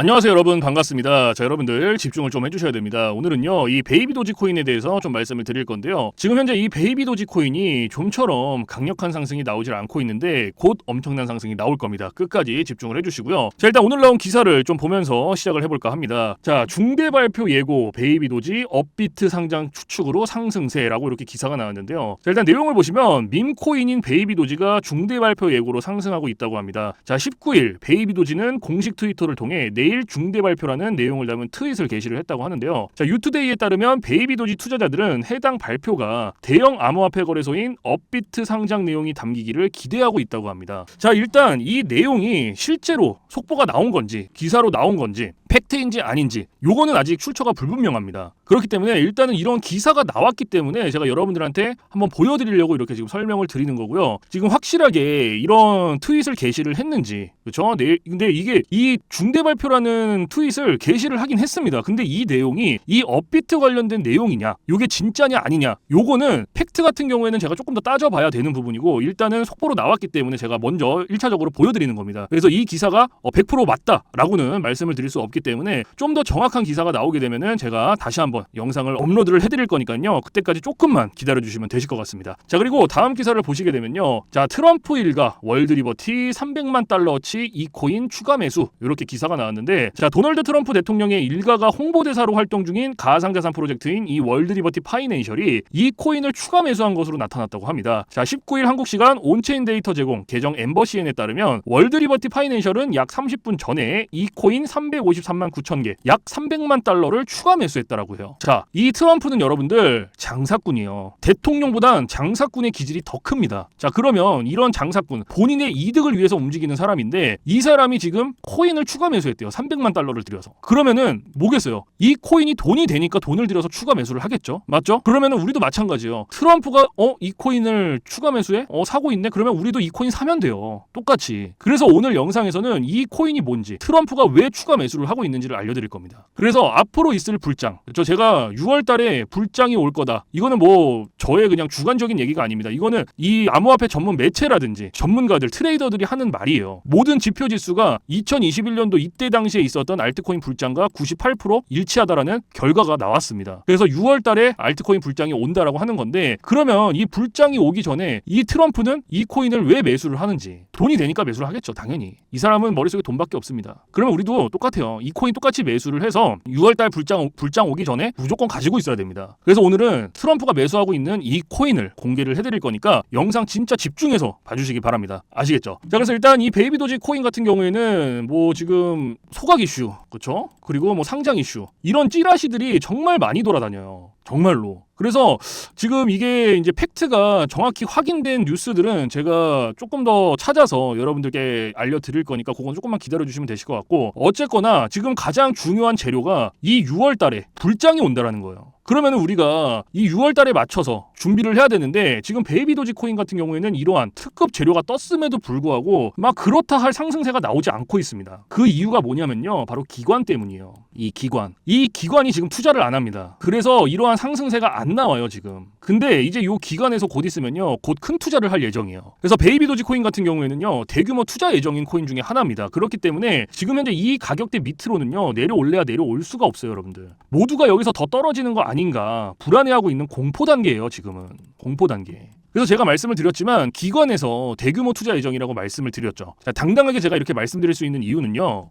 안녕하세요 여러분 반갑습니다. 자 여러분들 집중을 좀 해주셔야 됩니다. 오늘은요 이 베이비 도지 코인에 대해서 좀 말씀을 드릴 건데요. 지금 현재 이 베이비 도지 코인이 좀처럼 강력한 상승이 나오질 않고 있는데 곧 엄청난 상승이 나올 겁니다. 끝까지 집중을 해주시고요. 자 일단 오늘 나온 기사를 좀 보면서 시작을 해볼까 합니다. 자 중대 발표 예고 베이비 도지 업비트 상장 추측으로 상승세라고 이렇게 기사가 나왔는데요. 자 일단 내용을 보시면 밈 코인인 베이비 도지가 중대 발표 예고로 상승하고 있다고 합니다. 자 19일 베이비 도지는 공식 트위터를 통해 내일 중대 발표라는 내용을 담은 트윗을 게시를 했다고 하는데요. 자, 유투데이에 따르면 베이비도지 투자자들은 해당 발표가 대형 암호화폐 거래소인 업비트 상장 내용이 담기기를 기대하고 있다고 합니다. 자, 일단 이 내용이 실제로 속보가 나온 건지 기사로 나온 건지 팩트인지 아닌지 요거는 아직 출처가 불분명합니다. 그렇기 때문에 일단은 이런 기사가 나왔기 때문에 제가 여러분들한테 한번 보여드리려고 이렇게 지금 설명을 드리는 거고요. 지금 확실하게 이런 트윗을 게시를 했는지 그렇죠? 네, 근데 이게 이 중대 발표라는 트윗을 게시를 하긴 했습니다. 근데 이 내용이 이 업비트 관련된 내용이냐, 요게 진짜냐 아니냐, 요거는 팩트 같은 경우에는 제가 조금 더 따져봐야 되는 부분이고 일단은 속보로 나왔기 때문에 제가 먼저 1차적으로 보여드리는 겁니다. 그래서 이 기사가 어, 100% 맞다라고는 말씀을 드릴 수 없기 때문에 좀 더 정확한 기사가 나오게 되면은 제가 다시 한번 영상을 업로드를 해드릴 거니까요. 그때까지 조금만 기다려 주시면 되실 것 같습니다. 자 그리고 다음 기사를 보시게 되면요. 자 트럼프 일가 월드리버티 300만 달러치 이 코인 추가 매수 이렇게 기사가 나왔는데 자 도널드 트럼프 대통령의 일가가 홍보대사로 활동 중인 가상자산 프로젝트인 이 월드리버티 파이낸셜이 이 코인을 추가 매수한 것으로 나타났다고 합니다. 자 19일 한국 시간 온체인 데이터 제공 계정 엠버 CN에 따르면 월드리버티 파이낸셜은 약 30분 전에 이 코인 353만 9천 개, 약 300만 달러를 추가 매수했다라고 해요. 자, 이 트럼프는 여러분들 장사꾼이에요. 대통령보단 장사꾼의 기질이 더 큽니다. 자, 그러면 이런 장사꾼 본인의 이득을 위해서 움직이는 사람인데 이 사람이 지금 코인을 추가 매수했대요. 300만 달러를 들여서. 그러면은 뭐겠어요? 이 코인이 돈이 되니까 돈을 들여서 추가 매수를 하겠죠. 맞죠? 그러면은 우리도 마찬가지예요. 트럼프가 어, 이 코인을 추가 매수해? 어, 사고 있네. 그러면 우리도 이 코인 사면 돼요. 똑같이. 그래서 오늘 영상에서는 이 코인이 뭔지, 트럼프가 왜 추가 매수를 하고 있는지를 알려드릴 겁니다. 그래서 앞으로 있을 불장, 저 제가 6월달에 불장이 올 거다. 이거는 뭐 저의 그냥 주관적인 얘기가 아닙니다. 이거는 이 암호화폐 전문 매체라든지 전문가들, 트레이더들이 하는 말이에요. 모든 지표 지수가 2021년도 이때 당시에 있었던 알트코인 불장과 98% 일치하다라는 결과가 나왔습니다. 그래서 6월달에 알트코인 불장이 온다라고 하는 건데 그러면 이 불장이 오기 전에 이 트럼프는 이 코인을 왜 매수를 하는지 돈이 되니까 매수를 하겠죠, 당연히. 이 사람은 머릿속에 돈밖에 없습니다. 그러면 우리도 똑같아요. 이 코인 똑같이 매수를 해서 6월달 불장 불장 오기 전에 무조건 가지고 있어야 됩니다. 그래서 오늘은 트럼프가 매수하고 있는 이 코인을 공개를 해드릴 거니까 영상 진짜 집중해서 봐주시기 바랍니다. 아시겠죠? 자, 그래서 일단 이 베이비 도지 코인 같은 경우에는 뭐 지금 소각 이슈, 그렇죠? 그리고 뭐 상장 이슈 이런 찌라시들이 정말 많이 돌아다녀요. 정말로. 그래서 지금 이게 이제 팩트가 정확히 확인된 뉴스들은 제가 조금 더 찾아서 여러분들께 알려드릴 거니까 그건 조금만 기다려주시면 되실 것 같고 어쨌거나 지금 가장 중요한 재료가 이 6월 달에 불장이 온다라는 거예요. 그러면 우리가 이 6월 달에 맞춰서 준비를 해야 되는데 지금 베이비 도지 코인 같은 경우에는 이러한 특급 재료가 떴음에도 불구하고 막 그렇다 할 상승세가 나오지 않고 있습니다. 그 이유가 뭐냐면요. 바로 기관 때문이에요. 이 기관. 이 기관이 지금 투자를 안 합니다. 그래서 이러한 상승세가 안 나와요, 지금. 근데 이제 요 기관에서 곧 있으면요. 곧 큰 투자를 할 예정이에요. 그래서 베이비 도지 코인 같은 경우에는요. 대규모 투자 예정인 코인 중에 하나입니다. 그렇기 때문에 지금 현재 이 가격대 밑으로는요. 내려올래야 내려올 수가 없어요, 여러분들. 모두가 여기서 더 떨어지는 거 아닌가 불안해하고 있는 공포 단계예요, 지금은. 공포 단계. 그래서 제가 말씀을 드렸지만 기관에서 대규모 투자 예정이라고 말씀을 드렸죠. 자, 당당하게 제가 이렇게 말씀드릴 수 있는 이유는요.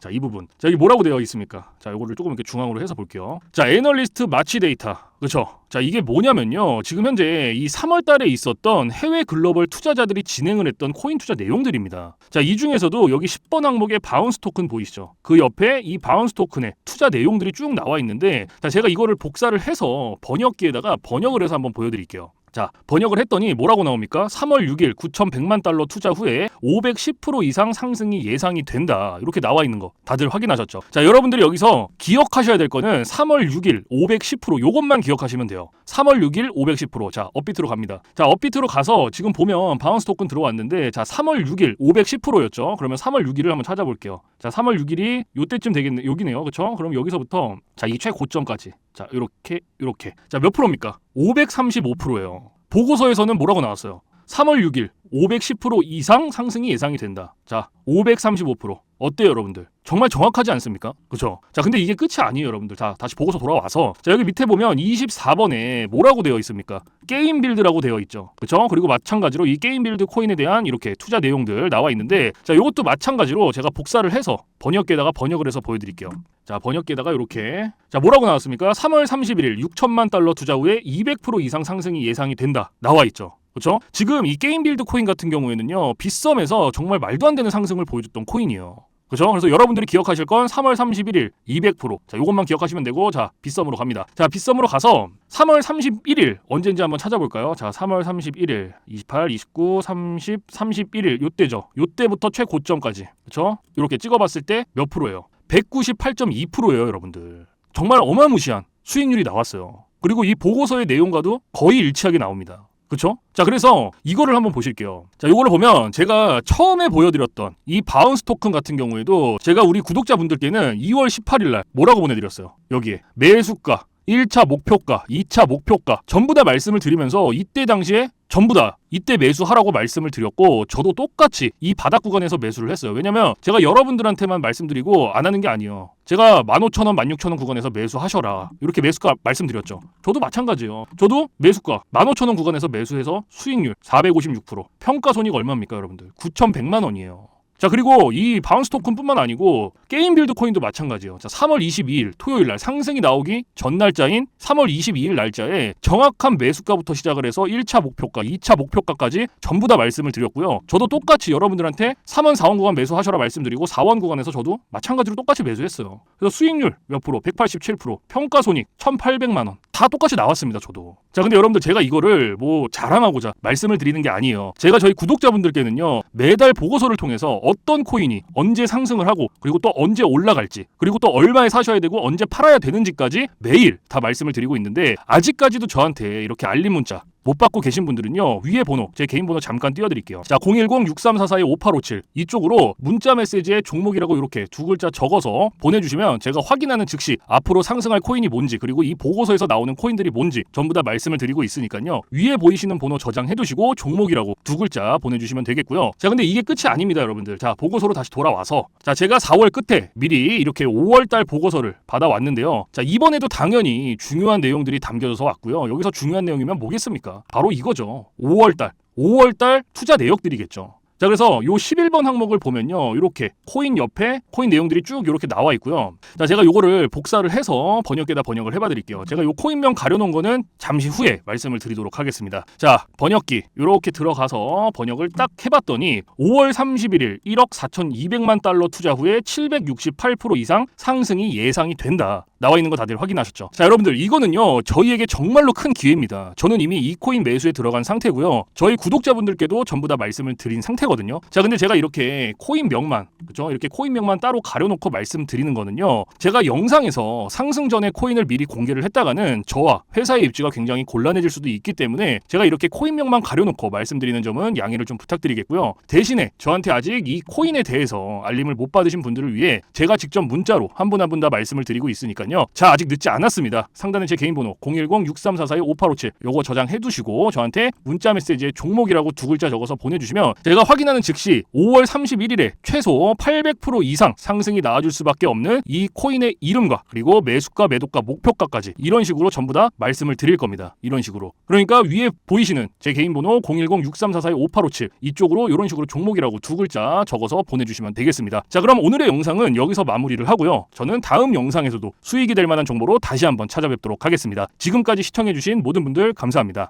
자, 이 부분. 자, 여기 뭐라고 되어 있습니까? 자, 이거를 조금 이렇게 중앙으로 해서 볼게요. 자, 애널리스트 마치 데이터. 그렇죠? 자, 이게 뭐냐면요. 지금 현재 이 3월 달에 있었던 해외 글로벌 투자자들이 진행을 했던 코인 투자 내용들입니다. 자, 이 중에서도 여기 10번 항목에 바운스 토큰 보이시죠? 그 옆에 이 바운스 토큰의 투자 내용들이 쭉 나와 있는데 자, 제가 이거를 복사를 해서 번역기에다가 번역을 해서 한번 보여 드릴게요. 자, 번역을 했더니 뭐라고 나옵니까? 3월 6일 9,100만 달러 투자 후에 510% 이상 상승이 예상이 된다. 이렇게 나와 있는 거 다들 확인하셨죠? 자, 여러분들이 여기서 기억하셔야 될 거는 3월 6일 510% 요것만 기억하시면 돼요. 3월 6일 510%. 자, 업비트로 갑니다. 자, 업비트로 가서 지금 보면 바운스 토큰 들어왔는데 자, 3월 6일 510%였죠. 그러면 3월 6일을 한번 찾아볼게요. 자, 3월 6일이 요때쯤 되겠네. 여기네요. 그렇죠? 그럼 여기서부터 자, 이 최고점까지. 자, 요렇게 요렇게. 자, 몇 프로입니까? 535%예요. 보고서에서는 뭐라고 나왔어요? 3월 6일 510% 이상 상승이 예상이 된다. 자, 535%. 어때요, 여러분들? 정말 정확하지 않습니까? 그죠? 자, 근데 이게 끝이 아니에요, 여러분들. 자, 다시 보고서 돌아와서. 자, 여기 밑에 보면 24번에 뭐라고 되어 있습니까? 게임 빌드라고 되어 있죠. 그죠? 그리고 마찬가지로 이 게임 빌드 코인에 대한 이렇게 투자 내용들 나와 있는데, 자, 이것도 마찬가지로 제가 복사를 해서 번역기에다가 번역을 해서 보여드릴게요. 자, 번역기에다가 이렇게. 자, 뭐라고 나왔습니까? 3월 31일 6천만 달러 투자 후에 200% 이상 상승이 예상이 된다. 나와 있죠. 그렇죠? 지금 이 게임 빌드 코인 같은 경우에는요. 빗썸에서 정말 말도 안 되는 상승을 보여줬던 코인이에요. 그렇죠? 그래서 여러분들이 기억하실 건 3월 31일 200%. 자, 요것만 기억하시면 되고 자, 빗썸으로 갑니다. 자, 빗썸으로 가서 3월 31일 언제인지 한번 찾아볼까요? 자, 3월 31일 28, 29, 30, 31일 요때죠. 요때부터 최고점까지. 그렇죠? 이렇게 찍어 봤을 때 몇 프로예요? 198.2%예요, 여러분들. 정말 어마무시한 수익률이 나왔어요. 그리고 이 보고서의 내용과도 거의 일치하게 나옵니다. 그쵸? 자, 그래서 이거를 한번 보실게요. 자, 요거를 보면 제가 처음에 보여드렸던 이 바운스 토큰 같은 경우에도 제가 우리 구독자분들께는 2월 18일 날 뭐라고 보내드렸어요? 여기에 매수가, 1차 목표가, 2차 목표가 전부 다 말씀을 드리면서 이때 당시에 전부 다 이때 매수하라고 말씀을 드렸고 저도 똑같이 이 바닥 구간에서 매수를 했어요. 왜냐면 제가 여러분들한테만 말씀드리고 안 하는 게 아니에요. 제가 15,000원, 16,000원 구간에서 매수하셔라. 이렇게 매수가 말씀드렸죠. 저도 마찬가지예요. 저도 매수가 15,000원 구간에서 매수해서 수익률 456%. 평가 손익 얼마입니까, 여러분들? 9,100만 원이에요. 자 그리고 이 바운스 토큰뿐만 아니고 게임 빌드 코인도 마찬가지예요. 자 3월 22일 토요일 날 상승이 나오기 전 날짜인 3월 22일 날짜에 정확한 매수가부터 시작을 해서 1차 목표가, 2차 목표가까지 전부 다 말씀을 드렸고요. 저도 똑같이 여러분들한테 3원, 4원 구간 매수하셔라 말씀드리고 4원 구간에서 저도 마찬가지로 똑같이 매수했어요. 그래서 수익률 몇 프로? 187%, 평가 손익 1,800만 원. 다 똑같이 나왔습니다, 저도. 자, 근데 여러분들 제가 이거를 뭐 자랑하고자 말씀을 드리는 게 아니에요. 제가 저희 구독자분들께는요, 매달 보고서를 통해서 어떤 코인이 언제 상승을 하고, 그리고 또 언제 올라갈지, 그리고 또 얼마에 사셔야 되고, 언제 팔아야 되는지까지 매일 다 말씀을 드리고 있는데, 아직까지도 저한테 이렇게 알림 문자, 못 받고 계신 분들은요 위에 번호 제 개인 번호 잠깐 띄워드릴게요. 자 010-6344-5857 이쪽으로 문자 메시지에 종목이라고 이렇게 두 글자 적어서 보내주시면 제가 확인하는 즉시 앞으로 상승할 코인이 뭔지 그리고 이 보고서에서 나오는 코인들이 뭔지 전부 다 말씀을 드리고 있으니까요. 위에 보이시는 번호 저장해 두시고 종목이라고 두 글자 보내주시면 되겠고요. 자 근데 이게 끝이 아닙니다 여러분들. 자 보고서로 다시 돌아와서. 자 제가 4월 끝에 미리 이렇게 5월달 보고서를 받아왔는데요. 자 이번에도 당연히 중요한 내용들이 담겨져서 왔고요. 여기서 중요한 내용이면 뭐겠습니까 바로 이거죠. 5월달. 5월달 투자 내역들이겠죠. 자 그래서 요 11번 항목을 보면요. 이렇게 코인 옆에 코인 내용들이 쭉 이렇게 나와 있고요. 자 제가 요거를 복사를 해서 번역기에다 번역을 해봐 드릴게요. 제가 요 코인명 가려놓은 거는 잠시 후에 말씀을 드리도록 하겠습니다. 자 번역기. 이렇게 들어가서 번역을 딱 해봤더니 5월 31일 1억 4,200만 달러 투자 후에 768% 이상 상승이 예상이 된다 나와 있는 거 다들 확인하셨죠? 자, 여러분들 이거는요. 저희에게 정말로 큰 기회입니다. 저는 이미 이 코인 매수에 들어간 상태고요. 저희 구독자분들께도 전부 다 말씀을 드린 상태거든요. 자, 근데 제가 이렇게 코인명만 그죠? 이렇게 코인명만 따로 가려놓고 말씀드리는 거는요. 제가 영상에서 상승 전에 코인을 미리 공개를 했다가는 저와 회사의 입지가 굉장히 곤란해질 수도 있기 때문에 제가 이렇게 코인명만 가려놓고 말씀드리는 점은 양해를 좀 부탁드리겠고요. 대신에 저한테 아직 이 코인에 대해서 알림을 못 받으신 분들을 위해 제가 직접 문자로 한 분 한 분 다 말씀을 드리고 있으니까요. 자, 아직 늦지 않았습니다. 상단에 제 개인 번호 010-6344-5857 요거 저장해 두시고 저한테 문자 메시지에 종목이라고 두 글자 적어서 보내주시면 제가 확인하는 즉시 5월 31일에 최소 800% 이상 상승이 나와줄 수밖에 없는 이 코인의 이름과 그리고 매수가, 매도가, 목표가까지 이런 식으로 전부 다 말씀을 드릴 겁니다. 이런 식으로. 그러니까 위에 보이시는 제 개인 번호 010-6344-5857 이쪽으로 이런 식으로 종목이라고 두 글자 적어서 보내주시면 되겠습니다. 자, 그럼 오늘의 영상은 여기서 마무리를 하고요. 저는 다음 영상에서도 수익이 될 만한 정보로 다시 한번 찾아뵙도록 하겠습니다. 지금까지 시청해주신 모든 분들 감사합니다.